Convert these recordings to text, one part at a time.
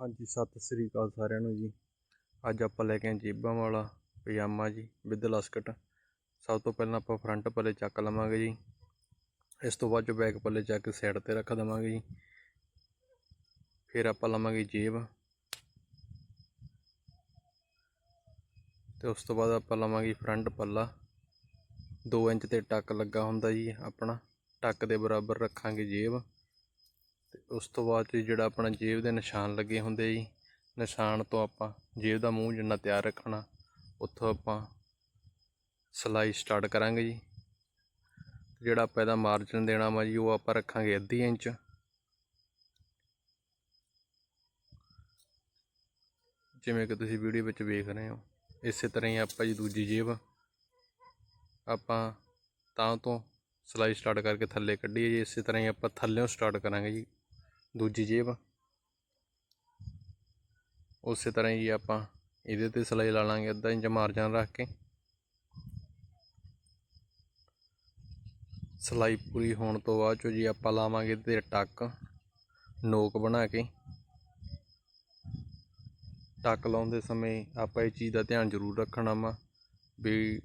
ਹਾਂਜੀ, ਸਤਿ ਸ੍ਰੀ ਅਕਾਲ ਸਾਰਿਆਂ ਨੂੰ ਜੀ। ਅੱਜ ਆਪਾਂ ਲੈ ਕੇ ਆਏ ਜੇਬਾਂ ਵਾਲਾ ਪਜਾਮਾ ਜੀ, ਵਿਦ ਲਸਕਟ। ਸਭ ਤੋਂ ਪਹਿਲਾਂ ਆਪਾਂ ਫਰੰਟ ਪੱਲੇ ਚੱਕ ਲਵਾਂਗੇ ਜੀ। ਇਸ ਤੋਂ ਬਾਅਦ ਜੋ ਬੈਕ ਪੱਲੇ ਚੱਕ ਕੇ ਸਾਈਡ ਤੇ ਰੱਖ ਦੇਵਾਂਗੇ ਜੀ। ਫਿਰ ਆਪਾਂ ਲਵਾਂਗੇ ਜੇਬ। ਤੇ ਉਸ ਤੋਂ ਬਾਅਦ ਆਪਾਂ ਲਵਾਂਗੇ ਫਰੰਟ ਪੱਲਾ। 2 ਇੰਚ ਤੇ ਟੱਕ ਲੱਗਾ ਹੁੰਦਾ ਜੀ ਆਪਣਾ। ਟੱਕ ਦੇ ਬਰਾਬਰ ਰੱਖਾਂਗੇ ਜੇਬ। ਤੇ ਉਸ ਤੋਂ ਬਾਅਦ 'ਚ ਜਿਹੜਾ ਆਪਣਾ ਜੇਬ ਦੇ ਨਿਸ਼ਾਨ ਲੱਗੇ ਹੁੰਦੇ ਜੀ, ਨਿਸ਼ਾਨ ਤੋਂ ਆਪਾਂ ਜੇਬ ਦਾ ਮੂੰਹ ਜਿੰਨਾ ਤਿਆਰ ਰੱਖਣਾ, ਉੱਥੋਂ ਆਪਾਂ ਸਿਲਾਈ ਸਟਾਰਟ ਕਰਾਂਗੇ ਜੀ। ਜਿਹੜਾ ਆਪਾਂ ਇਹਦਾ ਮਾਰਜਨ ਦੇਣਾ ਵਾ ਜੀ, ਉਹ ਆਪਾਂ ਰੱਖਾਂਗੇ ਅੱਧੀ ਇੰਚ। ਜਿਵੇਂ ਕਿ ਤੁਸੀਂ ਵੀਡੀਓ ਵਿੱਚ ਵੇਖ ਰਹੇ ਹੋ, ਇਸੇ ਤਰ੍ਹਾਂ ਹੀ ਆਪਾਂ ਜੀ ਦੂਜੀ ਜੇਬ ਆਪਾਂ ਤਾਂ ਤੋਂ ਸਿਲਾਈ ਸਟਾਰਟ ਕਰਕੇ ਥੱਲੇ ਕੱਢੀਏ ਜੀ, ਇਸੇ ਤਰ੍ਹਾਂ ਹੀ ਆਪਾਂ ਥੱਲੇੋਂ ਸਟਾਰਟ ਕਰਾਂਗੇ ਜੀ। ਦੂਜੀ ਜੇਬ। ਉਸੇ ਤਰ੍ਹਾਂ ਹੀ ਆਪਾਂ ਇਹਦੇ ਤੇ ਸਿਲਾਈ ਲਾ ਲਾਂਗੇ, ਅੱਧਾ ਇੰਚ ਮਾਰਜਨ ਰੱਖ ਕੇ। ਸਿਲਾਈ ਪੂਰੀ ਹੋਣ ਤੋਂ ਬਾਅਦ ਚੋ ਜੀ ਆਪਾਂ ਲਾਵਾਂਗੇ ਇਹਦੇ ਤੇ ਟੱਕ, ਨੋਕ ਬਣਾ ਕੇ। ਟੱਕ ਲਾਉਂਦੇ ਸਮੇਂ ਆਪਾਂ ਇਹ ਚੀਜ਼ ਦਾ ਧਿਆਨ ਜ਼ਰੂਰ ਰੱਖਣਾ ਵਾ ਵੀ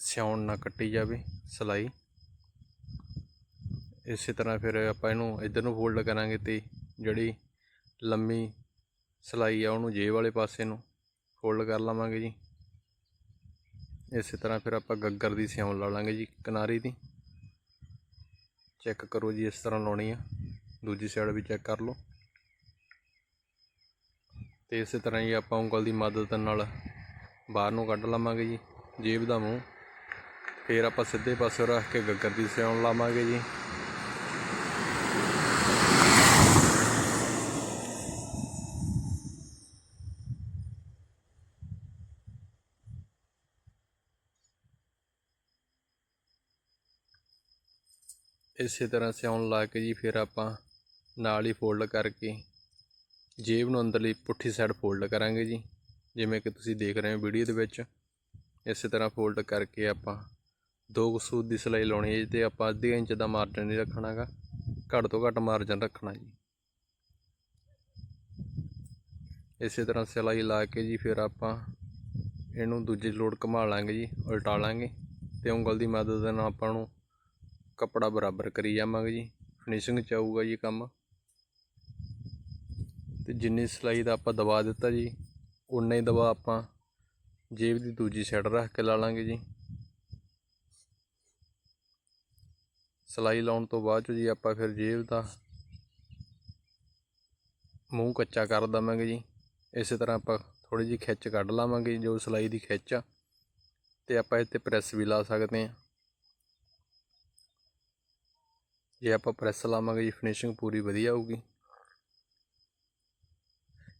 ਸਿਉਣ ਨਾ ਕੱਟੀ ਜਾਵੇ ਸਿਲਾਈ। ਇਸੇ ਤਰ੍ਹਾਂ ਫਿਰ ਆਪਾਂ ਇਹਨੂੰ ਇੱਧਰ ਨੂੰ ਫੋਲਡ ਕਰਾਂਗੇ ਤੇ ਜਿਹੜੀ ਲੰਮੀ ਸਿਲਾਈ ਆ ਉਹਨੂੰ ਜੇਬ ਵਾਲੇ ਪਾਸੇ ਨੂੰ ਫੋਲਡ ਕਰ ਲਵਾਂਗੇ ਜੀ। ਇਸੇ ਤਰ੍ਹਾਂ ਫਿਰ ਆਪਾਂ ਗੱਗਰ ਦੀ ਸਿਉਣ ਲਾ ਲਾਂਗੇ ਜੀ ਕਿਨਾਰੀ ਦੀ। ਚੈੱਕ ਕਰੋ ਜੀ ਇਸ ਤਰ੍ਹਾਂ ਲਾਉਣੀ ਆ। ਦੂਜੀ ਸਾਈਡ ਵੀ ਚੈੱਕ ਕਰ ਲਓ। ਤੇ ਇਸੇ ਤਰ੍ਹਾਂ ਹੀ ਆਪਾਂ ਉਂਗਲ ਦੀ ਮਦਦ ਨਾਲ ਬਾਹਰ ਨੂੰ ਕੱਢ ਲਵਾਂਗੇ ਜੀ ਜੇਬ ਦਾ ਮੂੰਹ। ਫਿਰ ਆਪਾਂ ਸਿੱਧੇ ਪਾਸੇ ਰੱਖ ਕੇ ਗੱਗਰ ਦੀ ਸਿਉਣ ਲਾਵਾਂਗੇ ਜੀ। ਇਸੇ ਤਰ੍ਹਾਂ ਸਿਉਣ ਲਾ ਕੇ ਜੀ ਫਿਰ ਆਪਾਂ ਨਾਲ ਹੀ ਫੋਲਡ ਕਰਕੇ ਜੇਬ ਨੂੰ ਅੰਦਰਲੀ ਪੁੱਠੀ ਸਾਈਡ ਫੋਲਡ ਕਰਾਂਗੇ ਜੀ। ਜਿਵੇਂ ਕਿ ਤੁਸੀਂ ਦੇਖ ਰਹੇ ਹੋ ਵੀਡੀਓ ਦੇ ਵਿੱਚ। ਇਸੇ ਤਰ੍ਹਾਂ ਫੋਲਡ ਕਰਕੇ ਆਪਾਂ ਦੋ ਸੂਤ ਦੀ ਸਿਲਾਈ ਲਾਉਣੀ ਹੈ ਤੇ ਆਪਾਂ ਅੱਧੇ ਇੰਚ ਦਾ ਮਾਰਜਨ ਨਹੀਂ ਰੱਖਣਾਗਾ। ਘੱਟ ਤੋਂ ਘੱਟ ਮਾਰਜਨ ਰੱਖਣਾ ਜੀ। ਇਸੇ ਤਰ੍ਹਾਂ ਸਿਲਾਈ ਲਾ ਕੇ ਜੀ, ਫਿਰ ਆਪਾਂ ਇਹਨੂੰ ਦੂਜੀ ਲੋਡ ਘੁਮਾ ਲਾਂਗੇ ਜੀ, ਉਲਟਾ ਲਾਂਗੇ ਤੇ ਉਂਗਲ ਦੀ ਮਦਦ ਨਾਲ ਆਪਾਂ ਨੂੰ ਕੱਪੜਾ ਬਰਾਬਰ ਕਰੀ ਜਾਵਾਂਗੇ ਜੀ। ਫਿਨਿਸ਼ਿੰਗ ਚ ਆਊਗਾ ਜੀ ਕੰਮ। ਤੇ ਜਿੰਨੀ ਸਿਲਾਈ ਦਾ ਆਪਾਂ ਦਬਾ ਦਿੱਤਾ ਜੀ ਉਨਾ ਹੀ ਦਬਾ ਆਪਾਂ ਜੇਬ ਦੀ ਦੂਜੀ ਸਾਈਡ ਰੱਖ ਕੇ ਲਾ ਲਾਂਗੇ ਜੀ। ਸਿਲਾਈ ਲਾਉਣ ਤੋਂ ਬਾਅਦ 'ਚ ਜੀ ਆਪਾਂ ਫਿਰ ਜੇਬ ਦਾ ਮੂੰਹ ਕੱਚਾ ਕਰ ਦਵਾਂਗੇ ਜੀ। ਇਸੇ ਤਰ੍ਹਾਂ ਆਪਾਂ ਥੋੜੀ ਜਿਹੀ ਖਿੱਚ ਕੱਢ ਲਾਵਾਂਗੇ ਜੋ ਸਿਲਾਈ ਦੀ ਖਿੱਚ ਆ। ਤੇ ਆਪਾਂ ਇੱਥੇ ਪ੍ਰੈਸ ਵੀ ਲਾ ਸਕਦੇ ਹਾਂ। ਜੇ ਆਪਾਂ ਪ੍ਰੈਸ ਲਾਵਾਂਗੇ ਜੀ ਫਿਨਿਸ਼ਿੰਗ ਪੂਰੀ ਵਧੀਆ ਆਊਗੀ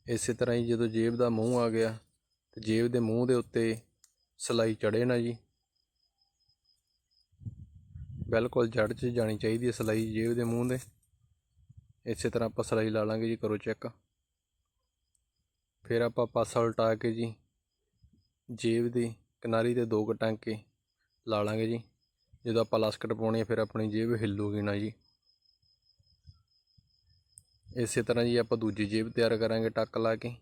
ਇਸੇ ਤਰ੍ਹਾਂ ਹੀ ਜਦੋਂ ਜੇਬ ਦਾ ਮੂੰਹ ਆ ਗਿਆ, ਤੇ ਜੇਬ ਦੇ ਮੂੰਹ ਦੇ ਉੱਤੇ ਸਿਲਾਈ ਚੜੇ ਨਾ ਜੀ। ਬਿਲਕੁਲ ਜੜ 'ਚ ਜਾਣੀ ਚਾਹੀਦੀ ਹੈ ਸਿਲਾਈ ਜੇਬ ਦੇ ਮੂੰਹ ਦੇ। ਇਸੇ ਤਰ੍ਹਾਂ ਆਪਾਂ ਸਿਲਾਈ ਲਾ ਲਾਂਗੇ ਜੀ, ਕਰੋ ਚੈੱਕ। ਫਿਰ ਆਪਾਂ ਪਾਸਾ ਉਲਟਾ ਕੇ ਜੀ, ਜੇਬ ਦੀ ਕਿਨਾਰੀ ਤੇ ਦੋ ਕਟਾਂਕੇ ਲਾ ਲਾਂਗੇ ਜੀ। ਜਦੋਂ ਆਪਾਂ ਲਾਸਕਟ ਪਾਉਣੀ ਹੈ ਫਿਰ ਆਪਣੀ ਜੇਬ ਹਿੱਲੂਗੀ ਨਾ ਜੀ। ਇਸੇ ਤਰ੍ਹਾਂ ਜੀ ਆਪਾਂ ਦੂਜੀ ਜੇਬ ਤਿਆਰ ਕਰਾਂਗੇ ਟੱਕ ਲਾ ਕੇ।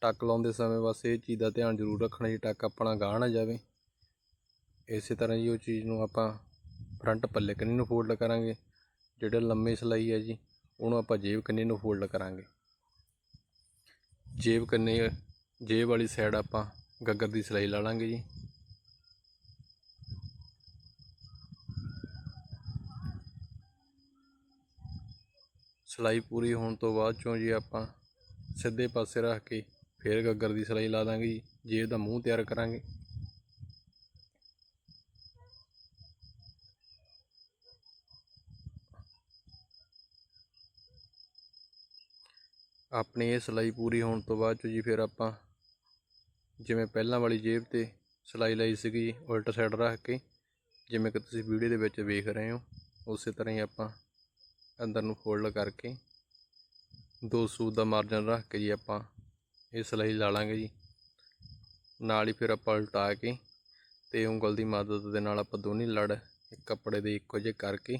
ਟੱਕ ਲਾਉਂਦੇ ਸਮੇਂ ਬਸ ਇਹ ਚੀਜ਼ ਦਾ ਧਿਆਨ ਜ਼ਰੂਰ ਰੱਖਣਾ ਜੀ, ਟੱਕ ਆਪਣਾ ਗਾਹ ਨਾ ਜਾਵੇ। ਇਸੇ ਤਰ੍ਹਾਂ ਜੀ ਉਹ ਚੀਜ਼ ਨੂੰ ਆਪਾਂ ਫਰੰਟ ਪੱਲੇ ਕੰਨੀ ਨੂੰ ਫੋਲਡ ਕਰਾਂਗੇ, ਜਿਹੜੇ ਲੰਮੀ ਸਿਲਾਈ ਹੈ ਜੀ, ਉਹਨੂੰ ਆਪਾਂ ਜੇਬ ਕੰਨੀ ਨੂੰ ਫੋਲਡ ਕਰਾਂਗੇ। ਜੇਬ ਕੰਨੀ, ਜੇਬ ਵਾਲੀ ਸਾਈਡ ਆਪਾਂ ਗੱਗਰ ਦੀ ਸਿਲਾਈ ਲਾ ਲਾਂਗੇ ਜੀ। ਸਿਲਾਈ ਪੂਰੀ ਹੋਣ ਤੋਂ ਬਾਅਦ ਚੋਂ ਜੀ ਆਪਾਂ ਸਿੱਧੇ ਪਾਸੇ ਰੱਖ ਕੇ ਫਿਰ ਗੱਗਰ ਦੀ ਸਿਲਾਈ ਲਾ ਦਾਂਗੇ ਜੀ ਜੇਬ ਦਾ ਮੂੰਹ ਤਿਆਰ ਕਰਾਂਗੇ। ਆਪਣੀ ਇਹ ਸਿਲਾਈ ਪੂਰੀ ਹੋਣ ਤੋਂ ਬਾਅਦ ਚੋਂ ਜੀ ਫਿਰ ਆਪਾਂ ਜਿਵੇਂ ਪਹਿਲਾਂ ਵਾਲੀ ਜੇਬ ਤੇ ਸਿਲਾਈ ਲਈ ਸੀਗੀ, ਉਲਟ ਸਾਈਡ ਰੱਖ ਕੇ, ਜਿਵੇਂ ਕਿ ਤੁਸੀਂ ਵੀਡੀਓ ਦੇ ਵਿੱਚ ਵੇਖ ਰਹੇ ਹੋ, ਉਸੇ ਤਰ੍ਹਾਂ ਹੀ ਆਪਾਂ ਅੰਦਰ ਨੂੰ ਫੋਲਡ ਕਰਕੇ ਦੋ ਸੂਤ ਦਾ ਮਾਰਜਨ ਰੱਖ ਕੇ ਜੀ ਆਪਾਂ ਇਹ ਸਿਲਾਈ ਲਾ ਲਾਂਗੇ ਜੀ। ਨਾਲ ਹੀ ਫਿਰ ਆਪਾਂ ਉਲਟਾ ਕੇ ਤੇ ਉਂਗਲ ਦੀ ਮਦਦ ਦੇ ਨਾਲ ਆਪਾਂ ਦੋਨੇ ਲੜ ਕੱਪੜੇ ਦੇ ਇੱਕੋ ਜਿਹੇ ਕਰਕੇ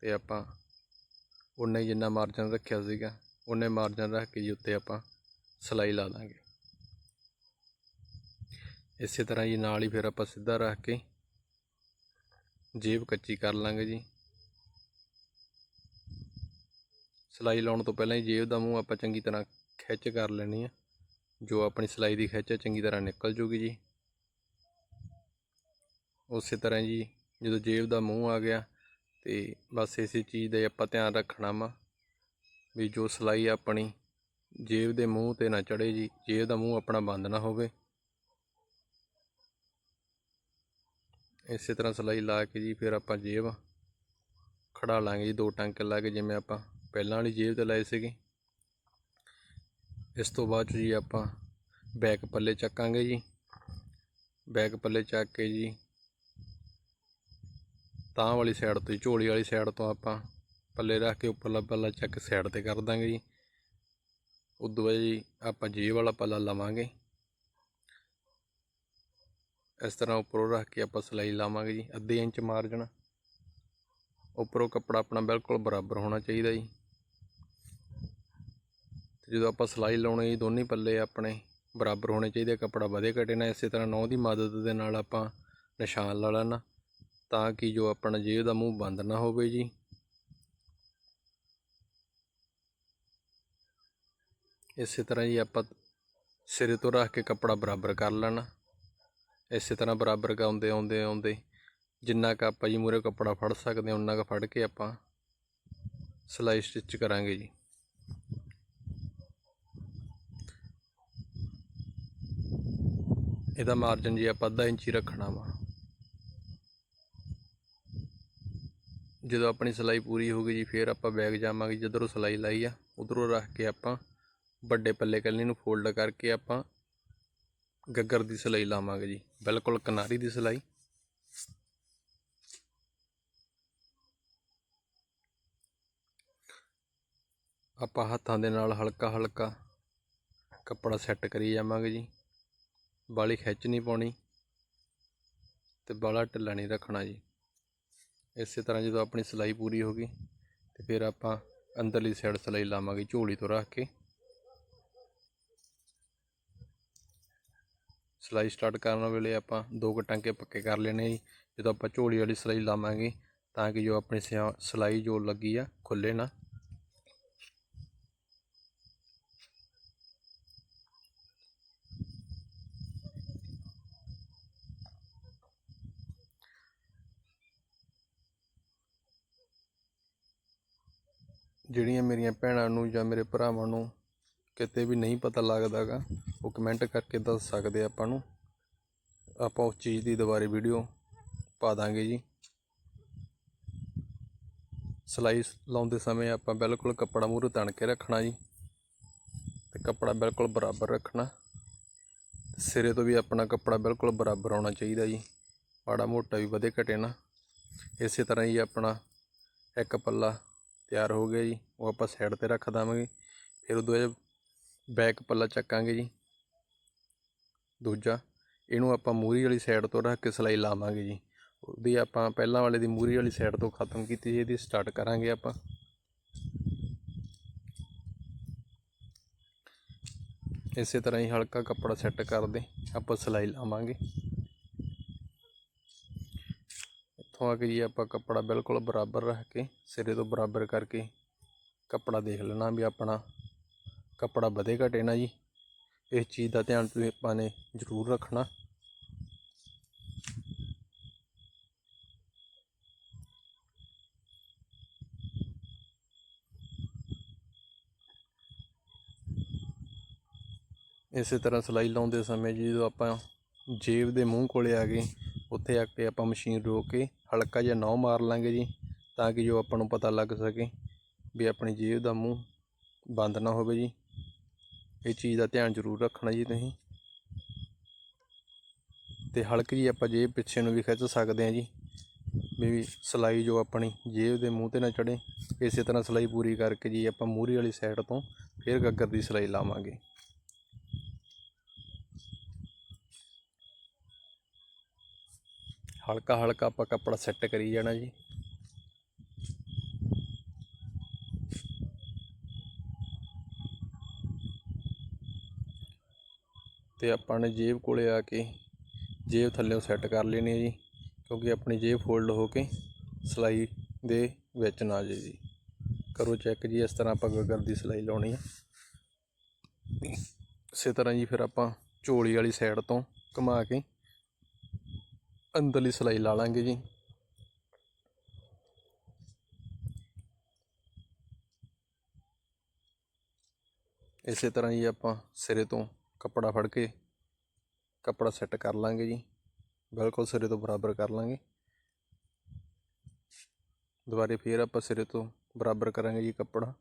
ਤੇ ਆਪਾਂ ਉਨਾ ਹੀ ਜਿੰਨਾ ਮਾਰਜਨ ਰੱਖਿਆ ਸੀਗਾ ਉਨੇ ਮਾਰਜਨ ਰੱਖ ਕੇ ਜੀ ਉੱਤੇ ਆਪਾਂ ਸਿਲਾਈ ਲਾ ਦਾਂਗੇ ਇਸੇ ਤਰ੍ਹਾਂ ਜੀ ਨਾਲ ਹੀ ਫਿਰ ਆਪਾਂ ਸਿੱਧਾ ਰੱਖ ਕੇ ਜੇਬ ਕੱਚੀ ਕਰ ਲਾਂਗੇ ਜੀ। ਸਿਲਾਈ ਲਾਉਣ ਤੋਂ ਪਹਿਲਾਂ ਹੀ ਜੇਬ ਦਾ ਮੂੰਹ ਆਪਾਂ ਚੰਗੀ ਤਰ੍ਹਾਂ ਖਿੱਚ ਕਰ ਲੈਣੀ ਆ ਜੋ ਆਪਣੀ ਸਿਲਾਈ ਦੀ ਖਿੱਚ ਹੈ, ਚੰਗੀ ਤਰ੍ਹਾਂ ਨਿਕਲ ਜੂਗੀ ਜੀ। ਉਸੇ ਤਰ੍ਹਾਂ ਜੀ, ਜਦੋਂ ਜੇਬ ਦਾ ਮੂੰਹ ਆ ਗਿਆ ਤੇ ਬਸ ਇਸੇ ਚੀਜ਼ ਦਾ ਹੀ ਆਪਾਂ ਧਿਆਨ ਰੱਖਣਾ ਵਾ ਵੀ ਜੋ ਸਿਲਾਈ ਆਪਣੀ ਜੇਬ ਦੇ ਮੂੰਹ ਤੇ ਨਾ ਚੜੇ ਜੀ, ਜੇਬ ਦਾ ਮੂੰਹ ਆਪਣਾ ਬੰਦ ਨਾ ਹੋਵੇ। ਇਸੇ ਤਰ੍ਹਾਂ ਸਿਲਾਈ ਲਾ ਕੇ ਜੀ, ਫਿਰ ਆਪਾਂ ਜੇਬ ਖੜਾ ਲਾਂਗੇ ਜੀ, ਦੋ ਟਾਂਕੇ ਲਾ ਕੇ ਜਿਵੇਂ ਆਪਾਂ ਪਹਿਲਾਂ ਵਾਲੀ ਜੇਬ ਤੇ ਲਾਏ ਸੀਗੇ। ਇਸ ਤੋਂ ਬਾਅਦ 'ਚ ਜੀ ਆਪਾਂ ਬੈਕ ਪੱਲੇ ਚੱਕਾਂਗੇ ਜੀ। ਬੈਕ ਪੱਲੇ ਚੱਕ ਕੇ ਜੀ ਤਾਂ ਵਾਲੀ ਸਾਈਡ ਤੋਂ ਜੀ, ਝੋਲੀ ਵਾਲੀ ਸਾਈਡ ਤੋਂ ਆਪਾਂ ਪੱਲੇ ਰੱਖ ਕੇ ਉੱਪਰਲਾ ਪੱਲਾ ਚੱਕ ਸਾਈਡ ਤੇ ਕਰ ਦਾਂਗੇ ਜੀ। ਉਦੋਂ ਬਾਅਦ ਜੀ ਆਪਾਂ ਜੇਬ ਵਾਲਾ ਪੱਲਾ ਲਵਾਂਗੇ। ਇਸ ਤਰ੍ਹਾਂ ਉੱਪਰੋਂ ਰੱਖ ਕੇ ਆਪਾਂ ਸਿਲਾਈ ਲਾਵਾਂਗੇ ਜੀ, ਅੱਧੇ ਇੰਚ ਮਾਰਜਨ ਉੱਪਰੋਂ ਕੱਪੜਾ ਆਪਣਾ ਬਿਲਕੁਲ ਬਰਾਬਰ ਹੋਣਾ ਚਾਹੀਦਾ ਜੀ। ਜਦੋਂ ਆਪਾਂ ਸਿਲਾਈ ਲਾਉਣੀ ਜੀ, ਦੋਨੇ ਪੱਲੇ ਆਪਣੇ ਬਰਾਬਰ ਹੋਣੇ ਚਾਹੀਦੇ ਕੱਪੜਾ ਵਧੇ ਘਟੇ ਨਾ, ਇਸੇ ਤਰ੍ਹਾਂ ਨੌ ਦੀ ਮਦਦ ਦੇ ਨਾਲ ਆਪਾਂ ਨਿਸ਼ਾਨ ਲਾ ਲੈਣਾ, ਤਾਂ ਕਿ ਜੋ ਆਪਣਾ ਜੇਬ ਦਾ ਮੂੰਹ ਬੰਦ ਨਾ ਹੋਵੇ ਜੀ। ਇਸੇ ਤਰ੍ਹਾਂ ਜੀ ਆਪਾਂ ਸਿਰੇ ਤੋਂ ਰੱਖ ਕੇ ਕੱਪੜਾ ਬਰਾਬਰ ਕਰ ਲੈਣਾ। ਇਸੇ ਤਰ੍ਹਾਂ ਬਰਾਬਰ ਆਉਂਦੇ ਆਉਂਦੇ ਆਉਂਦੇ ਜਿੰਨਾ ਕੁ ਆਪਾਂ ਜੀ ਮੂਰੇ ਕੱਪੜਾ ਫੜ ਸਕਦੇ ਹਾਂ ਉਨਾ ਕੁ ਫੜ ਕੇ ਆਪਾਂ ਸਿਲਾਈ ਸਟਿਚ ਕਰਾਂਗੇ ਜੀ। ਇਹਦਾ ਮਾਰਜਨ ਜੀ ਆਪਾਂ ਅੱਧਾ ਇੰਚ ਹੀ ਰੱਖਣਾ ਵਾ। ਜਦੋਂ ਆਪਣੀ ਸਿਲਾਈ ਪੂਰੀ ਹੋ ਗਈ ਜੀ, ਫਿਰ ਆਪਾਂ ਬੈਗ ਜਾਵਾਂਗੇ ਜਿੱਧਰੋਂ ਸਿਲਾਈ ਲਾਈ ਆ, ਉਧਰੋਂ ਰੱਖ ਕੇ ਆਪਾਂ ਵੱਡੇ ਪੱਲੇ ਕੱਲੀ ਨੂੰ ਫੋਲਡ ਕਰਕੇ ਆਪਾਂ ਗੱਗਰ ਦੀ ਸਿਲਾਈ ਲਾਵਾਂਗੇ ਜੀ, ਬਿਲਕੁਲ ਕਿਨਾਰੀ ਦੀ ਸਿਲਾਈ। ਆਪਾਂ ਹੱਥਾਂ ਦੇ ਨਾਲ ਹਲਕਾ ਹਲਕਾ ਕੱਪੜਾ ਸੈੱਟ ਕਰੀ ਜਾਵਾਂਗੇ ਜੀ। ਬਾਲੀ ਖਿੱਚ ਨਹੀਂ ਪਾਉਣੀ ਤੇ ਬਾਲਾ ਢਿੱਲਾ ਨਹੀਂ ਰੱਖਣਾ ਜੀ। ਇਸੇ ਤਰ੍ਹਾਂ ਜਦੋਂ ਆਪਣੀ ਸਿਲਾਈ ਪੂਰੀ ਹੋ ਗਈ ਤੇ ਫਿਰ ਆਪਾਂ ਅੰਦਰਲੀ ਸਾਈਡ ਸਿਲਾਈ ਲਾਵਾਂਗੇ ਝੋਲੀ ਤੋਂ ਰੱਖ ਕੇ। ਸਿਲਾਈ ਸਟਾਰਟ ਕਰਨ ਵੇਲੇ ਆਪਾਂ ਦੋ ਕੁ ਟਾਂਕੇ ਪੱਕੇ ਕਰ ਲੈਣੇ ਜੀ। ਜਦੋਂ ਆਪਾਂ ਝੋਲੀ ਵਾਲੀ ਸਿਲਾਈ ਲਾਵਾਂਗੇ ਤਾਂ ਕਿ ਜੋ ਆਪਣੀ ਸਿਆ- ਸਿਲਾਈ ਜੋ ਲੱਗੀ ਆ ਖੁੱਲੇ ਨਾ। ਜਿਹੜੀਆਂ ਮੇਰੀਆਂ ਭੈਣਾਂ ਨੂੰ ਜਾਂ ਮੇਰੇ ਭਰਾਵਾਂ ਨੂੰ ਕਿਤੇ ਵੀ ਨਹੀਂ ਪਤਾ ਲੱਗਦਾ ਗਾ ਉਹ ਕਮੈਂਟ ਕਰਕੇ ਦੱਸ ਸਕਦੇ ਆਪਾਂ ਨੂੰ। ਆਪਾਂ ਉਸ ਚੀਜ਼ ਦੀ ਦੁਬਾਰੇ ਵੀਡੀਓ ਪਾ ਦਾਂਗੇ ਜੀ। ਸਿਲਾਈ ਲਾਉਂਦੇ ਸਮੇਂ ਆਪਾਂ ਬਿਲਕੁਲ ਕੱਪੜਾ ਮੂਹਰੇ ਤਣ ਕੇ ਰੱਖਣਾ ਜੀ। ਤੇ ਕੱਪੜਾ ਬਿਲਕੁਲ ਬਰਾਬਰ ਰੱਖਣਾ। ਸਿਰੇ ਤੋਂ ਵੀ ਆਪਣਾ ਕੱਪੜਾ ਬਿਲਕੁਲ ਬਰਾਬਰ ਆਉਣਾ ਚਾਹੀਦਾ ਜੀ। ਮਾੜਾ ਮੋਟਾ ਵੀ ਵਧੇ ਘਟੇ ਨਾ। ਇਸੇ ਤਰ੍ਹਾਂ ਹੀ ਆਪਣਾ ਇੱਕ ਪੱਲਾ ਤਿਆਰ ਹੋ ਗਿਆ ਜੀ, ਉਹ ਆਪਾਂ ਸਾਈਡ ਤੇ ਰੱਖ ਦੇਵਾਂਗੇ, ਫਿਰ ਉਦੋਂ ਬਾਅਦ ਬੈਕ ਪੱਲਾ ਚੱਕਾਂਗੇ ਜੀ। ਦੂਜਾ, ਇਹਨੂੰ ਆਪਾਂ ਮੂਰੀ ਵਾਲੀ ਸਾਈਡ ਤੋਂ ਰੱਖ ਕੇ ਸਿਲਾਈ ਲਾਵਾਂਗੇ ਜੀ। ਉਹਦੀ ਆਪਾਂ ਪਹਿਲਾਂ ਵਾਲੇ ਦੀ ਮੂਰੀ ਵਾਲੀ ਸਾਈਡ ਤੋਂ ਖਤਮ ਕੀਤੀ ਸੀ, ਇਹਦੀ ਸਟਾਰਟ ਕਰਾਂਗੇ ਆਪਾਂ। ਇਸੇ ਤਰ੍ਹਾਂ ਹੀ ਹਲਕਾ ਕੱਪੜਾ ਸੈੱਟ ਕਰਦੇ ਆਪਾਂ ਸਿਲਾਈ ਲਾਵਾਂਗੇ। ਇੱਥੋਂ ਆ ਕੇ ਜੀ ਆਪਾਂ ਕੱਪੜਾ ਬਿਲਕੁਲ ਬਰਾਬਰ ਰੱਖ ਕੇ, ਸਿਰੇ ਤੋਂ ਬਰਾਬਰ ਕਰਕੇ ਕੱਪੜਾ ਦੇਖ ਲੈਣਾ ਵੀ ਆਪਣਾ ਕੱਪੜਾ ਵਧੇ ਘਟੇ ਨਾ ਜੀ। ਇਸ ਚੀਜ਼ ਦਾ ਧਿਆਨ ਤੁਸੀਂ ਆਪਾਂ ਨੇ ਜ਼ਰੂਰ ਰੱਖਣਾ। ਇਸੇ ਤਰ੍ਹਾਂ ਸਿਲਾਈ ਲਾਉਂਦੇ ਸਮੇਂ ਜੀ ਜਦੋਂ ਆਪਾਂ ਜੇਬ ਦੇ ਮੂੰਹ ਕੋਲੇ ਆ ਗਏ, ਉੱਥੇ ਆ ਕੇ ਆਪਾਂ ਮਸ਼ੀਨ ਰੋਕ ਕੇ ਹਲਕਾ ਜਿਹਾ ਨੌ ਮਾਰ ਲਾਂਗੇ ਜੀ, ਤਾਂ ਕਿ ਜੋ ਆਪਾਂ ਨੂੰ ਪਤਾ ਲੱਗ ਸਕੇ ਵੀ ਆਪਣੀ ਜੇਬ ਦਾ ਮੂੰਹ ਬੰਦ ਨਾ ਹੋਵੇ ਜੀ। ਇਹ ਚੀਜ਼ ਦਾ ਧਿਆਨ ਜ਼ਰੂਰ ਰੱਖਣਾ ਜੀ ਤੁਸੀਂ। ਤੇ ਹਲਕੀ ਜੀ ਆਪਾਂ ਜੇਬ ਪਿੱਛੇ ਨੂੰ ਵੀ ਖਿੱਚ ਸਕਦੇ ਹਾਂ ਜੀ, ਵੀ ਸਿਲਾਈ ਜੋ ਆਪਣੀ ਜੇਬ ਦੇ ਮੂੰਹ ਤੇ ਨਾ ਚੜੇ ਇਸੇ ਤਰ੍ਹਾਂ ਸਿਲਾਈ ਪੂਰੀ ਕਰਕੇ ਜੀ ਆਪਾਂ ਮੂਹਰੀ ਵਾਲੀ ਸਾਈਡ ਤੋਂ ਫਿਰ ਗੱਗਰ ਦੀ ਸਿਲਾਈ ਲਾਵਾਂਗੇ। ਹਲਕਾ ਹਲਕਾ ਆਪਾਂ ਕੱਪੜਾ ਸੈੱਟ ਕਰੀ ਜਾਣਾ ਜੀ। ਤੇ ਆਪਾਂ ਨੇ ਜੇਬ ਕੋਲੇ ਆ ਕੇ ਜੇਬ ਥੱਲੇੋਂ ਸੈੱਟ ਕਰ ਲੈਣੀ ਹੈ ਜੀ, ਕਿਉਂਕਿ ਆਪਣੀ ਜੇਬ ਫੋਲਡ ਹੋ ਕੇ ਸਲਾਈ ਦੇ ਵਿੱਚ ਨਾ ਜੇ ਜੀ। ਕਰੋ ਚੈੱਕ ਜੀ, ਇਸ ਤਰ੍ਹਾਂ ਆਪਾਂ ਗਗਰ ਦੀ ਸਲਾਈ ਲਾਉਣੀ ਹੈ। ਇਸੇ ਤਰ੍ਹਾਂ ਜੀ ਫਿਰ ਆਪਾਂ ਝੋਲੀ ਵਾਲੀ ਸਾਈਡ ਤੋਂ ਘੁਮਾ ਕੇ ਅੰਦਰਲੀ ਸਿਲਾਈ ਲਾ ਲਾਂਗੇ ਜੀ। ਇਸੇ ਤਰ੍ਹਾਂ ਹੀ ਆਪਾਂ ਸਿਰੇ ਤੋਂ ਕੱਪੜਾ ਫੜ ਕੇ ਕੱਪੜਾ ਸੈੱਟ ਕਰ ਲਾਂਗੇ ਜੀ। ਬਿਲਕੁਲ ਸਿਰੇ ਤੋਂ ਬਰਾਬਰ ਕਰ ਲਾਂਗੇ। ਦੁਬਾਰੇ ਫੇਰ ਆਪਾਂ ਸਿਰੇ ਤੋਂ ਬਰਾਬਰ ਕਰਾਂਗੇ ਜੀ ਕੱਪੜਾ।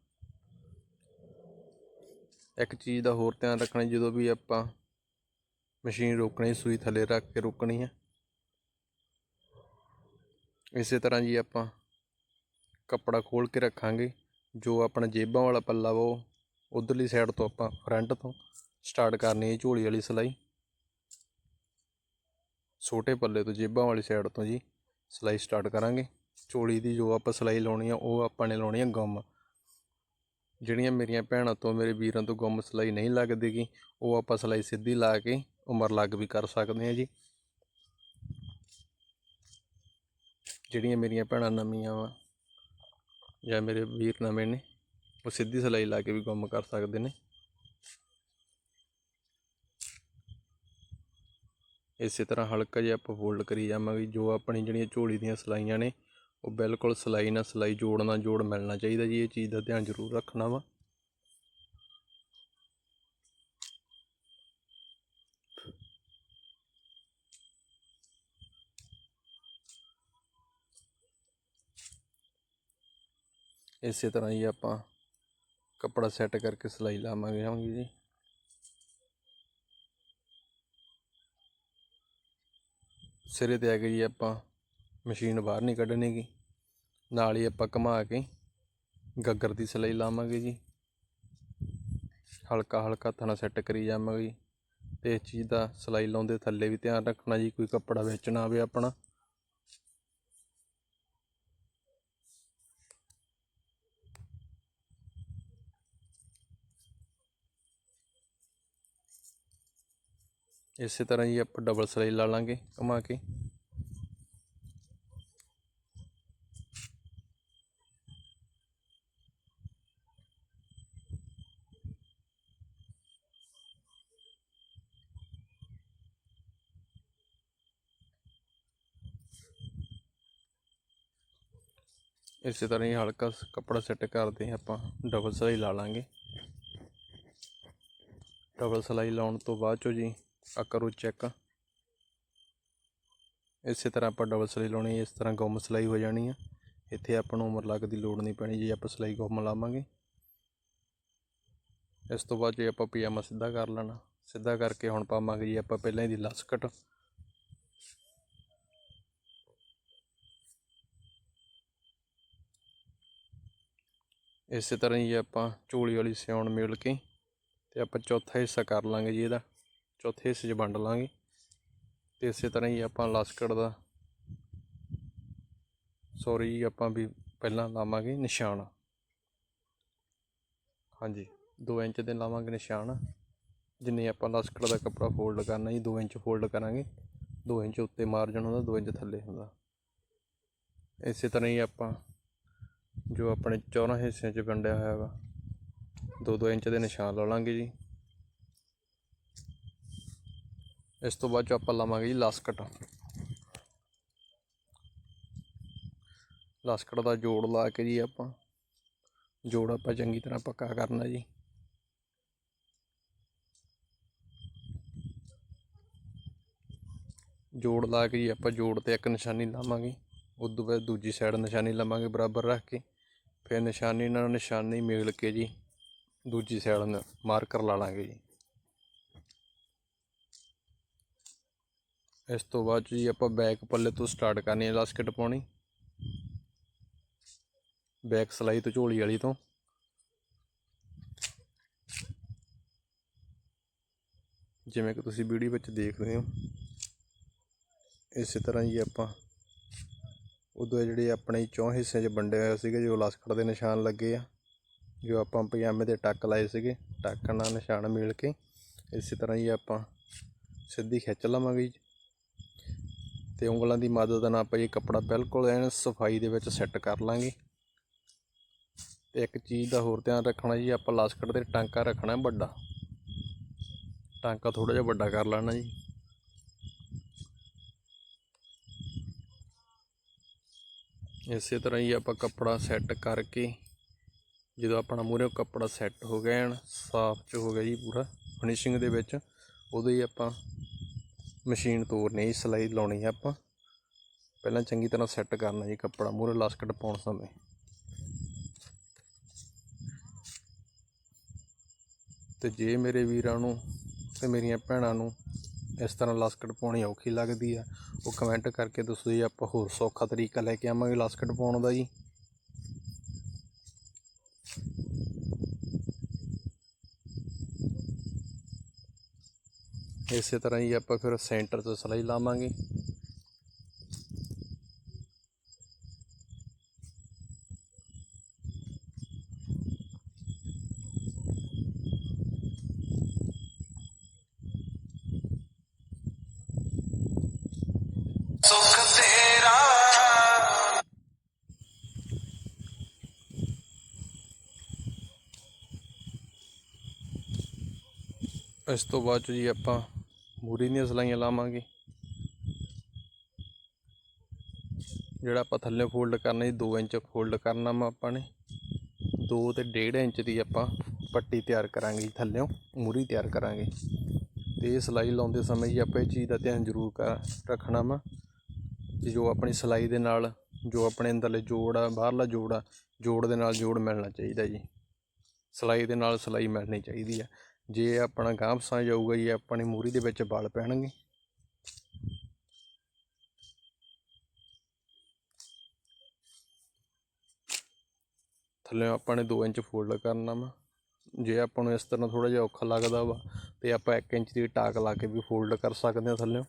ਇੱਕ ਚੀਜ਼ ਦਾ ਹੋਰ ਧਿਆਨ ਰੱਖਣਾ ਜਦੋਂ ਵੀ ਆਪਾਂ ਮਸ਼ੀਨ ਰੋਕਣੀ, ਸੂਈ ਥੱਲੇ ਰੱਖ ਕੇ ਰੋਕਣੀ ਹੈ ਇਸੇ ਤਰ੍ਹਾਂ ਜੀ ਆਪਾਂ ਕੱਪੜਾ ਖੋਲ੍ਹ ਕੇ ਰੱਖਾਂਗੇ, ਜੋ ਆਪਣਾ ਜੇਬਾਂ ਵਾਲਾ ਪੱਲਾ ਵਾ ਉਹ ਉਧਰਲੀ ਸਾਈਡ ਤੋਂ ਆਪਾਂ ਫਰੰਟ ਤੋਂ ਸਟਾਰਟ ਕਰਨੀ ਹੈ ਝੋਲੀ ਵਾਲੀ ਸਿਲਾਈ। ਛੋਟੇ ਪੱਲੇ ਤੋਂ ਜੇਬਾਂ ਵਾਲੀ ਸਾਈਡ ਤੋਂ ਜੀ ਸਿਲਾਈ ਸਟਾਰਟ ਕਰਾਂਗੇ। ਝੋਲੀ ਦੀ ਜੋ ਆਪਾਂ ਸਿਲਾਈ ਲਾਉਣੀ ਆ, ਉਹ ਆਪਾਂ ਨੇ ਲਾਉਣੀ ਆ ਗੁੰਮ। ਜਿਹੜੀਆਂ ਮੇਰੀਆਂ ਭੈਣਾਂ ਤੋਂ ਮੇਰੇ ਵੀਰਾਂ ਤੋਂ ਗੁੰਮ ਸਿਲਾਈ ਨਹੀਂ ਲੱਗਦੀਗੀ, ਉਹ ਆਪਾਂ ਸਿਲਾਈ ਸਿੱਧੀ ਲਾ ਕੇ ਉਮਰ ਲੱਗ ਵੀ ਕਰ ਸਕਦੇ ਆ ਜੀ। ਜਿਹੜੀਆਂ ਮੇਰੀਆਂ ਭੈਣਾਂ ਨਵੀਆਂ ਵਾ ਜਾਂ ਮੇਰੇ ਵੀਰ ਨਵੇਂ ਨੇ, ਉਹ ਸਿੱਧੀ ਸਿਲਾਈ ਲਾ ਕੇ ਵੀ ਗੁੰਮ ਕਰ ਸਕਦੇ ਨੇ। ਇਸੇ ਤਰ੍ਹਾਂ ਹਲਕਾ ਜਿਹਾ ਆਪਾਂ ਫੋਲਡ ਕਰੀ ਜਾਵਾਂਗੇ, ਜੋ ਆਪਣੀ ਜਿਹੜੀਆਂ ਝੋਲੀ ਦੀਆਂ ਸਿਲਾਈਆਂ ਨੇ, ਉਹ ਬਿਲਕੁਲ ਸਿਲਾਈ ਨਾਲ ਸਿਲਾਈ, ਜੋੜ ਨਾਲ ਜੋੜ ਮਿਲਣਾ ਚਾਹੀਦਾ ਜੀ, ਇਹ ਚੀਜ਼ ਦਾ ਧਿਆਨ ਜ਼ਰੂਰ ਰੱਖਣਾ ਵਾ। ਇਸੇ ਤਰ੍ਹਾਂ ਹੀ ਆਪਾਂ ਕੱਪੜਾ ਸੈੱਟ ਕਰਕੇ ਸਿਲਾਈ ਲਾਵਾਂਗੇ ਜਾਵਾਂਗੇ ਜੀ। ਸਿਰੇ ਤੇ ਆ ਕੇ ਜੀ ਆਪਾਂ ਮਸ਼ੀਨ ਬਾਹਰ ਨਹੀਂ ਕੱਢਣੀ ਗੀ। ਨਾਲ ਹੀ ਆਪਾਂ ਘੁਮਾ ਕੇ ਗੱਗਰ ਦੀ ਸਿਲਾਈ ਲਾਵਾਂਗੇ ਜੀ। ਹਲਕਾ ਹਲਕਾ ਥਣਾ ਸੈੱਟ ਕਰੀ ਜਾਵਾਂਗੇ ਜੀ। ਤੇ ਇਸ ਚੀਜ਼ ਦਾ ਸਿਲਾਈ ਲਾਉਂਦੇ ਥੱਲੇ ਵੀ ਧਿਆਨ ਰੱਖਣਾ ਜੀ, ਕੋਈ ਕੱਪੜਾ ਵੇਚਣਾ ਆਵੇ ਆਪਣਾ। ਇਸੇ ਤਰ੍ਹਾਂ ਹੀ ਆਪਾਂ ਡਬਲ ਸਿਲਾਈ ਲਾ ਲਾਂਗੇ ਘੁਮਾ ਕੇ। ਇਸੇ ਤਰ੍ਹਾਂ ਹੀ ਹਲਕਾ ਕੱਪੜਾ ਸੈੱਟ ਕਰਦੇ ਆਪਾਂ ਡਬਲ ਸਿਲਾਈ ਲਾ ਲਾਂਗੇ। ਡਬਲ ਸਿਲਾਈ ਲਾਉਣ ਤੋਂ ਬਾਅਦ ਚੋ ਜੀ ਆ ਕਰੋ ਚੈੱਕ ਇਸੇ ਤਰ੍ਹਾਂ ਆਪਾਂ ਡਬਲ ਸਿਲਾਈ ਲਾਉਣੀ ਹੈ, ਇਸ ਤਰ੍ਹਾਂ ਗੁੰਮ ਸਿਲਾਈ ਹੋ ਜਾਣੀ ਆ ਇੱਥੇ ਆਪਾਂ ਨੂੰ ਉਮਰ ਲੱਗ ਦੀ ਲੋੜ ਨਹੀਂ ਪੈਣੀ ਜੇ ਆਪਾਂ ਸਿਲਾਈ ਗੁੰਮ ਲਾਵਾਂਗੇ। ਇਸ ਤੋਂ ਬਾਅਦ ਜੇ ਆਪਾਂ ਪਜਾਮਾ ਸਿੱਧਾ ਕਰ ਲੈਣਾ ਸਿੱਧਾ ਕਰਕੇ ਹੁਣ ਪਾਵਾਂਗੇ ਜੀ ਆਪਾਂ ਪਹਿਲਾਂ ਇਹਦੀ ਲਸਕਟ ਇਸੇ ਤਰ੍ਹਾਂ ਹੀ ਆਪਾਂ ਝੋਲੀ ਵਾਲੀ ਸਿਉਣ ਮਿਲ ਕੇ ਤੇ ਆਪਾਂ ਚੌਥਾ ਹਿੱਸਾ ਕਰ ਲਾਂਗੇ ਜੀ ਇਹਦਾ। ਚੌਥੇ ਹਿੱਸੇ 'ਚ ਵੰਡ ਲਾਂਗੇ ਤੇ ਇਸੇ ਤਰ੍ਹਾਂ ਹੀ ਆਪਾਂ ਲਸਕਟ ਦਾ ਸੌਰੀ ਆਪਾਂ ਵੀ ਪਹਿਲਾਂ ਲਾਵਾਂਗੇ ਨਿਸ਼ਾਨ। ਹਾਂਜੀ 2 ਇੰਚ ਦੇ ਲਾਵਾਂਗੇ ਨਿਸ਼ਾਨ। ਜਿੰਨੇ ਆਪਾਂ ਲਸਕਟ ਦਾ ਕੱਪੜਾ ਫੋਲਡ ਕਰਨਾ ਜੀ 2 ਇੰਚ ਫੋਲਡ ਕਰਾਂਗੇ। 2 ਇੰਚ ਉੱਤੇ ਮਾਰਜਨ ਹੁੰਦਾ 2 ਇੰਚ ਥੱਲੇ ਹੁੰਦਾ। ਇਸੇ ਤਰ੍ਹਾਂ ਹੀ ਆਪਾਂ ਜੋ ਆਪਣੇ ਚੌਰਾਂ ਹਿੱਸਿਆਂ 'ਚ ਵੰਡਿਆ ਹੋਇਆ ਵਾ 2-2 ਇੰਚ ਦੇ ਨਿਸ਼ਾਨ ਲਾ ਲਾਂਗੇ ਜੀ। ਇਸ ਤੋਂ ਬਾਅਦ 'ਚ ਆਪਾਂ ਲਾਵਾਂਗੇ ਜੀ ਲਾਸਕਟ। ਲਾਸਕਟ ਦਾ ਜੋੜ ਲਾ ਕੇ ਜੀ ਆਪਾਂ। ਜੋੜ ਆਪਾਂ ਚੰਗੀ ਤਰ੍ਹਾਂ ਪੱਕਾ ਕਰਨਾ ਜੀ। ਜੋੜ ਲਾ ਕੇ ਜੀ ਆਪਾਂ ਜੋੜ ਤੇ ਇੱਕ ਨਿਸ਼ਾਨੀ ਲਾਵਾਂਗੇ। ਉਸ ਤੋਂ ਬਾਅਦ ਦੂਜੀ ਸਾਈਡ ਨਿਸ਼ਾਨੀ ਲਾਵਾਂਗੇ ਬਰਾਬਰ ਰੱਖ ਕੇ। ਫਿਰ ਨਿਸ਼ਾਨੀ ਨਾਲ ਨਿਸ਼ਾਨੀ ਮੇਲ ਕੇ ਜੀ ਦੂਜੀ ਸਾਈਡ ਨੂੰ ਮਾਰਕਰ ਲਾ ਲਾਂਗੇ ਜੀ। ਇਸ ਤੋਂ ਬਾਅਦ 'ਚ ਜੀ ਆਪਾਂ ਬੈਕ ਪੱਲੇ ਤੋਂ ਸਟਾਰਟ ਕਰਨੀ ਹੈ ਲਾਸਕਟ ਪਾਉਣੀ। ਬੈਕ ਸਲਾਈ ਤੋਂ ਝੋਲੀ ਵਾਲੀ ਤੋਂ। ਜਿਵੇਂ ਕਿ ਤੁਸੀਂ ਵੀਡੀਓ ਵਿੱਚ ਦੇਖ ਰਹੇ ਹੋ। ਇਸੇ ਤਰ੍ਹਾਂ ਹੀ ਆਪਾਂ ਉਦੋਂ ਜਿਹੜੇ ਆਪਣੇ ਚੌਂ ਹਿੱਸਿਆਂ 'ਚ ਵੰਡੇ ਹੋਏ ਸੀਗੇ, ਜੋ ਲਾਸਕਟ ਦੇ ਨਿਸ਼ਾਨ ਲੱਗੇ ਆ, ਜੋ ਆਪਾਂ ਪਜਾਮੇ ਦੇ ਟੱਕ ਲਾਏ ਸੀਗੇ, ਟੱਕ ਨਾਲ ਨਿਸ਼ਾਨ ਮਿਲ ਕੇ ਇਸੇ ਤਰ੍ਹਾਂ ਹੀ ਆਪਾਂ ਸਿੱਧੀ ਖਿੱਚ ਲਵਾਂਗੇ ਜੀ। ਤੇ ਉਂਗਲਾਂ ਦੀ ਮਦਦ ਨਾਲ ਆਪਾਂ ਇਹ ਕੱਪੜਾ ਬਿਲਕੁਲ ਐਨ ਸਫ਼ਾਈ ਦੇ ਵਿੱਚ ਸੈੱਟ ਕਰ ਲਾਂਗੇ। ਤੇ ਇੱਕ ਚੀਜ਼ ਦਾ ਹੋਰ ਧਿਆਨ ਰੱਖਣਾ ਜੀ, ਆਪਾਂ ਲਾਸਕਟ ਤੇ ਟਾਂਕਾ ਰੱਖਣਾ ਵੱਡਾ। ਟਾਂਕਾ ਥੋੜਾ ਜਿਹਾ ਵੱਡਾ ਕਰ ਲੈਣਾ ਜੀ। ਇਸੇ ਤਰ੍ਹਾਂ ਹੀ ਆਪਾਂ ਕੱਪੜਾ ਸੈੱਟ ਕਰਕੇ, ਜਦੋਂ ਆਪਣਾ ਮੂਹਰੇ ਕੱਪੜਾ ਸੈੱਟ ਹੋ ਗਿਆ ਐਨ, ਸਾਫ਼ ਚ ਹੋ ਗਿਆ ਜੀ ਪੂਰਾ। ਫਿਨਿਸ਼ਿੰਗ ਦੇ ਵਿੱਚ, ਉਦੋਂ ਹੀ ਆਪਾਂ ਮਸ਼ੀਨ ਤੋੜਨੀ ਜੀ ਸਿਲਾਈ ਲਾਉਣੀ ਆ ਆਪਾਂ। ਪਹਿਲਾਂ ਚੰਗੀ ਤਰ੍ਹਾਂ ਸੈੱਟ ਕਰਨਾ ਜੀ ਕੱਪੜਾ, ਮੂਹਰੇ ਲਾਸਕਟ ਪਾਉਣ ਸਮੇਂ। ਤੇ ਜੇ ਮੇਰੇ ਵੀਰਾਂ ਨੂੰ ਤੇ ਮੇਰੀਆਂ ਭੈਣਾਂ ਨੂੰ ਇਸ ਤਰ੍ਹਾਂ ਲਾਸਕਟ ਪਾਉਣੀ ਔਖੀ ਲੱਗਦੀ ਆ, ਉਹ ਕਮੈਂਟ ਕਰਕੇ ਦੱਸੋ ਜੀ ਆਪਾਂ ਹੋਰ ਸੌਖਾ ਤਰੀਕਾ ਲੈ ਕੇ ਆਵਾਂਗੇ ਲਾਸਕਟ ਪਾਉਣ ਦਾ ਜੀ। ਇਸੇ ਤਰ੍ਹਾਂ ਹੀ ਆਪਾਂ ਫਿਰ ਸੈਂਟਰ 'ਚ ਸਿਲਾਈ ਲਾਵਾਂਗੇ। ਸੁਖ ਤੇਰਾ ਇਸ ਤੋਂ ਬਾਅਦ 'ਚ ਜੀ ਆਪਾਂ ਮੂਰੀ ਦੀਆਂ ਸਲਾਈਆਂ ਲਾਵਾਂਗੇ। ਜਿਹੜਾ ਆਪਾਂ ਥੱਲੇ ਫੋਲਡ ਕਰਨਾ ਜੀ 2 ਇੰਚ ਫੋਲਡ ਕਰਨਾ ਵਾ ਆਪਾਂ ਨੇ। 2 ਤੇ 1.5 ਇੰਚ ਦੀ ਆਪਾਂ ਪੱਟੀ ਤਿਆਰ ਕਰਾਂਗੇ ਜੀ, ਥੱਲਿਓਂ ਮੂਰੀ ਤਿਆਰ ਕਰਾਂਗੇ। ਤੇ ਇਹ ਸਲਾਈ ਲਾਉਂਦੇ ਸਮੇਂ ਜੀ ਆਪਾਂ ਇਹ ਚੀਜ਼ ਦਾ ਧਿਆਨ ਜ਼ਰੂਰ ਕਰ ਰੱਖਣਾ ਵਾ। ਕਿ ਜੋ ਆਪਣੀ ਸਲਾਈ ਦੇ ਨਾਲ, ਜੋ ਆਪਣੇ ਅੰਦਰਲੇ ਜੋੜ ਆ, ਬਾਹਰਲਾ ਜੋੜ ਆ, ਜੋੜ ਦੇ ਨਾਲ ਜੋੜ ਮਿਲਣਾ ਚਾਹੀਦਾ ਜੀ। ਸਲਾਈ ਦੇ ਨਾਲ ਸਲਾਈ ਮਿਲਣੀ ਚਾਹੀਦੀ ਆ। ਜੇ ਆਪਣਾ ਗਾਂਹ ਫਸਾ ਜਾਊਗਾ ਜੀ, ਆਪਣੀ ਮੂਰੀ ਦੇ ਵਿੱਚ ਬਲ ਪੈਣਗੇ। ਥੱਲੇ ਆਪਾਂ ਨੇ 2 ਇੰਚ ਫੋਲਡ ਕਰਨਾ ਵਾ। ਜੇ ਆਪਾਂ ਨੂੰ ਇਸ ਤਰ੍ਹਾਂ ਥੋੜਾ ਜਿਹਾ ਔਖਾ ਲੱਗਦਾ ਵਾ, ਤੇ ਆਪਾਂ 1 ਇੰਚ ਦੀ ਟਾਕ ਲਾ ਕੇ ਵੀ ਫੋਲਡ ਕਰ ਸਕਦੇ ਹਾਂ ਥੱਲੇ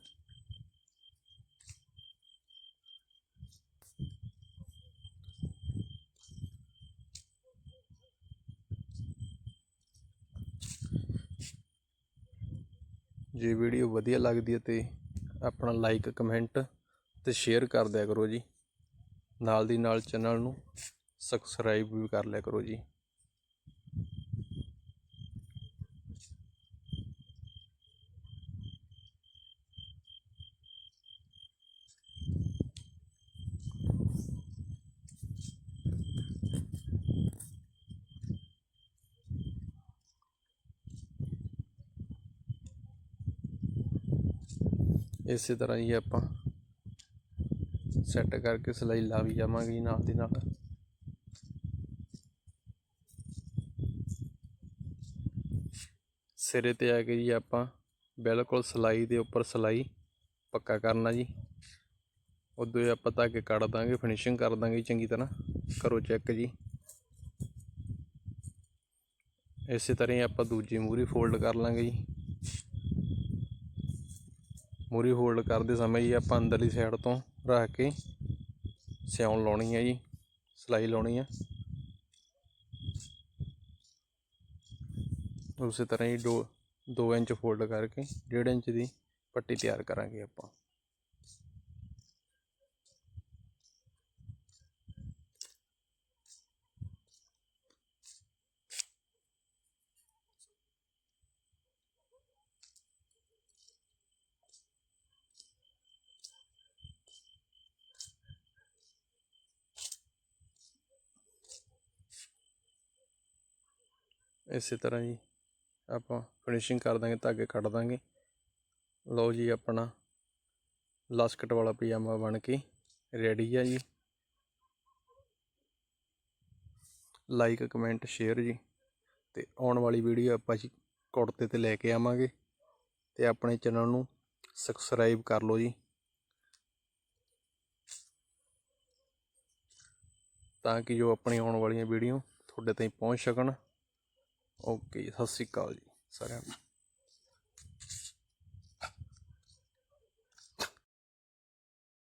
ਜੇ ਵੀਡੀਓ ਵਧੀਆ ਲੱਗਦੀ ਹੈ ਤੇ ਆਪਣਾ ਲਾਈਕ ਕਮੈਂਟ ਤੇ ਸ਼ੇਅਰ ਕਰ ਦਿਆ ਕਰੋ ਜੀ। ਨਾਲ ਦੀ ਨਾਲ ਚੈਨਲ ਨੂੰ ਸਬਸਕ੍ਰਾਈਬ ਵੀ ਕਰ ਲਿਆ ਕਰੋ ਜੀ। ਇਸੇ ਤਰ੍ਹਾਂ ਹੀ ਆਪਾਂ ਸੈੱਟ ਕਰਕੇ ਸਿਲਾਈ ਲਾ ਵੀ ਜਾਵਾਂਗੇ ਜੀ ਨਾਲ ਦੀ ਨਾਲ। ਸਿਰੇ ਤੇ ਆ ਕੇ ਜੀ ਆਪਾਂ ਬਿਲਕੁਲ ਸਿਲਾਈ ਦੇ ਉੱਪਰ ਸਿਲਾਈ ਪੱਕਾ ਕਰਨਾ ਜੀ। ਉਦੋਂ ਹੀ ਆਪਾਂ ਧਾਗੇ ਕੱਢ ਦਾਂਗੇ ਫਿਨਿਸ਼ਿੰਗ ਕਰ ਦਾਂਗੇ ਜੀ ਚੰਗੀ ਤਰ੍ਹਾਂ। ਕਰੋ ਚੈੱਕ ਜੀ। ਇਸੇ ਤਰ੍ਹਾਂ ਹੀ ਆਪਾਂ ਦੂਜੀ ਮੂਰੀ ਫੋਲਡ ਕਰ ਲਾਂਗੇ ਜੀ। ਮੂਰੀ ਹੋਲਡ ਕਰਦੇ ਸਮੇਂ ਜੀ ਆਪਾਂ ਅੰਦਰਲੀ ਸਾਈਡ ਤੋਂ ਰੱਖ ਕੇ ਸਿਉਣ ਲਾਉਣੀ ਹੈ ਜੀ, ਸਿਲਾਈ ਲਾਉਣੀ ਹੈ। ਉਸੇ ਤਰ੍ਹਾਂ ਹੀ 2 2 ਇੰਚ ਫੋਲਡ ਕਰਕੇ 1.5 ਇੰਚ ਦੀ ਪੱਟੀ ਤਿਆਰ ਕਰਾਂਗੇ ਆਪਾਂ। ਇਸੇ ਤਰ੍ਹਾਂ ਜੀ ਆਪਾਂ ਫਿਨਿਸ਼ਿੰਗ ਕਰ ਦਾਂਗੇ, ਧਾਗੇ ਕੱਢ ਦਾਂਗੇ। ਲਓ ਜੀ ਆਪਣਾ ਲਾਸਕਟ ਵਾਲਾ ਪਜਾਮਾ ਬਣ ਕੇ ਰੈਡੀ ਆ ਜੀ। ਲਾਈਕ ਕਮੈਂਟ ਸ਼ੇਅਰ ਜੀ। ਤੇ ਆਉਣ ਵਾਲੀ ਵੀਡੀਓ ਆਪਾਂ ਜੀ ਕੁੜਤੇ ਤੇ ਲੈ ਕੇ ਆਵਾਂਗੇ। ਤੇ ਆਪਣੇ ਚੈਨਲ ਨੂੰ ਸਬਸਕ੍ਰਾਈਬ ਕਰ ਲਓ ਜੀ। ਤਾਂ ਕਿ ਜੋ ਆਪਣੀ ਆਉਣ ਵਾਲੀਆਂ ਵੀਡੀਓ ਤੁਹਾਡੇ ਤਾਈਂ ਪਹੁੰਚ ਸਕਣ। ਓਕੇ ਜੀ, ਸਤਿ ਸ਼੍ਰੀ ਅਕਾਲ ਜੀ ਸਾਰਿਆਂ ਨੂੰ।